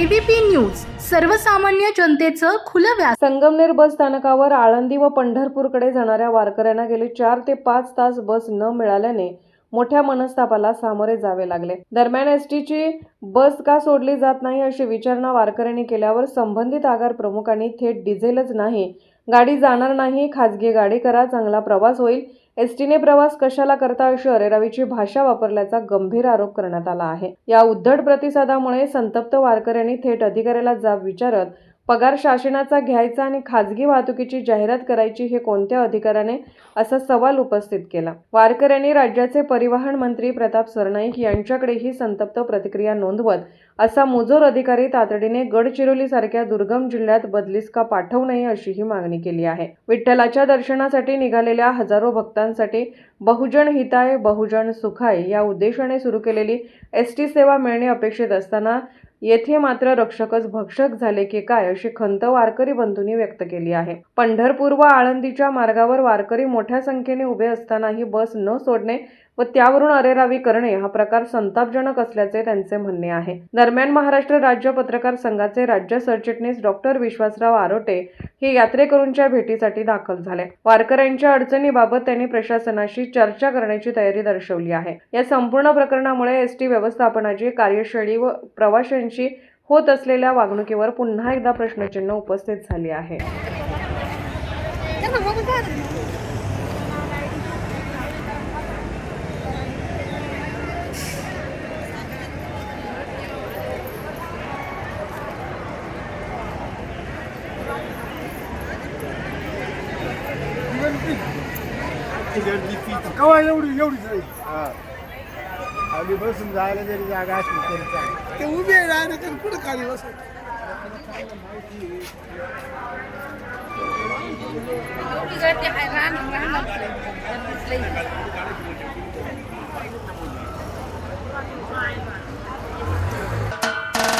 ABP news सर्वसामान्य जनतेचं खुलं व्यास संगमनेर बस स्थानकावर आळंदी व पंढरपूरकडे जाणाऱ्या वारकऱ्यांना गेले चार ते पाच तास बस न मिळाल्याने मोठ्या मनस्तापाला सामोरे जावे लागले. दरम्यान एसटीची बस का सोडली जात नाही अशी विचारणा वारकऱ्यांनी केल्यावर संबंधित आगार प्रमुखांनी थेट डिझेलच नाही. गाडी जाणार नाही खाजगी गाडी करा चांगला प्रवास होईल एस टीने प्रवास कशाला करता अशी अरेरावीची भाषा वापरल्याचा गंभीर आरोप करण्यात आला आहे. या उद्धट प्रतिसादामुळे संतप्त वारकऱ्यांनी थेट अधिकाऱ्याला जाब विचारत पगार शासनाचा घ्यायचा आणि खाजगी वाहतुकीची जाहिरात करायची हे कोणत्या अधिकाराने असा सवाल उपस्थित केला? वारकऱ्यांनी राज्याचे परिवहन मंत्री प्रताप सरनाईक यांच्याकडेही संतप्त प्रतिक्रिया नोंदवत असा मुजोर अधिकारी तातडीने गडचिरोली सारख्या दुर्गम जिल्ह्यात बदलीस का पाठवू नये अशीही मागणी केली आहे. विठ्ठलाच्या दर्शनासाठी निघालेल्या हजारो भक्तांसाठी बहुजन हिताय बहुजन सुखाय या उद्देशाने सुरू केलेली एस टी सेवा मिळणे अपेक्षित असताना येथे मात्र रक्षकच भक्षक झाले की काय अशी खंत वारकरी बंधूंनी व्यक्त केली आहे. पंढरपूर व आळंदीच्या मार्गावर वारकरी मोठ्या संख्येने उभे असतानाही बस न सोडणे व त्यावरून अरेरावी करणे हा प्रकार संतापजनक असल्याचे त्यांचे म्हणणे आहे. दरम्यान महाराष्ट्र राज्य पत्रकार संघाचे राज्य सरचिटणीस डॉक्टर विश्वासराव आरोटे हे यात्रेकरूंच्या भेटीसाठी दाखल झाले. वारकऱ्यांच्या अडचणीबाबत त्यांनी प्रशासनाशी चर्चा करण्याची तयारी दर्शवली आहे. या संपूर्ण प्रकरणामुळे एस टी व्यवस्थापनाची कार्यशैली व प्रवाशांची होत असलेल्या वागणुकीवर पुन्हा एकदा प्रश्नचिन्ह उपस्थित झाले आहे. कवा एवढी एवढीच नाही आम्ही बसून जायला जरी जागा असली तरी चालेल. ते उभे डायरेक्ट कुठं खाली बस